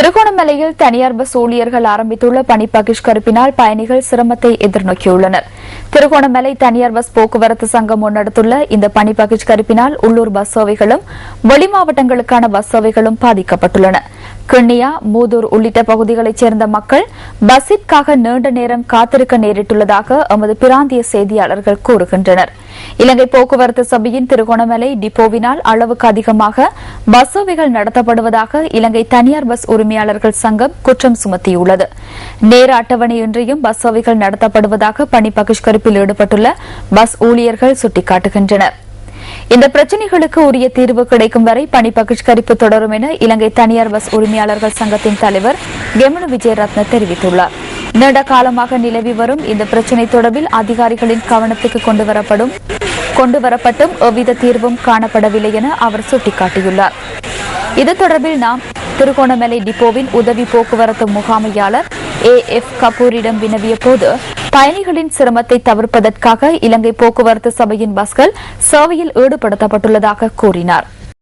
திருகோணமலையில் தனியார் பஸ் ஊழியர்கள் ஆரம்பித்துள்ள பணி பகிஷ்கரிப்பினால் பயணிகள் சிரமத்தை எதிர்நோக்கியுள்ளனர். திருகோணமலை தனியார் பஸ் போக்குவரத்து சங்கம் முன்னெடுத்துள்ள இந்த பணி பகிஷ்கரிப்பினால் உள்ளூர் பஸ் சேவைகளும் வெளி மாவட்டங்களுக்கான பஸ் சேவைகளும் பாதிக்கப்பட்டுள்ளன. கிண்ணியா மூதூர் உள்ளிட்ட பகுதிகளைச் சேர்ந்த மக்கள் பஸ்ஸிற்காக நீண்ட நேரம் காத்திருக்க நேரிட்டுள்ளதாக எமது பிராந்திய செய்தியாளர்கள் கூறுகின்றனர். இலங்கை போக்குவரத்து சபையின் திருகோணமலை டிப்போவினால் அளவுக்கு அதிகமாக பஸ் சேவைகள் நடத்தப்படுவதாக இலங்கை தனியார் பஸ் உரிமையாளர்கள் சங்கம் குற்றம் சுமத்தியுள்ளது. நேர அட்டவணையின்றியும் பஸ் சேவைகள் நடத்தப்படுவதாக பணி பகிஷ்கரிப்பில் ஈடுபட்டுள்ள பஸ் ஊழியர்கள் சுட்டிக்காட்டுகின்றனர். இந்த பிரச்சினைகளுக்கு உரிய தீர்வு கிடைக்கும் வரை பணி பகிஷ்கரிப்பு தொடரும் என இலங்கை தனியார் பஸ் உரிமையாளர்கள் சங்கத்தின் தலைவர் கெமனு விஜயரத்ன தெரிவித்துள்ளார். நீண்ட காலமாக நிலவி வரும் இந்த பிரச்சினை தொடர்பில் அதிகாரிகளின் கவனத்துக்கு கொண்டுவரப்படும் கொண்டுவரப்பட்டும் எவ்வித தீர்வும் காணப்படவில்லை என அவர் சுட்டிக்காட்டியுள்ளார். இது தொடர்பில் நாம் திருகோணமலை டிப்போவின் உதவி போக்குவரத்து முகாமையாளர் ஏ எஃப் கபூரிடம் வினவிய போது பயணிகளின் சிரமத்தை தவிர்ப்பதற்காக இலங்கை போக்குவரத்து சபையின் பஸ்கள் சேவையில் ஈடுபடுத்தப்பட்டுள்ளதாக கூறினார்.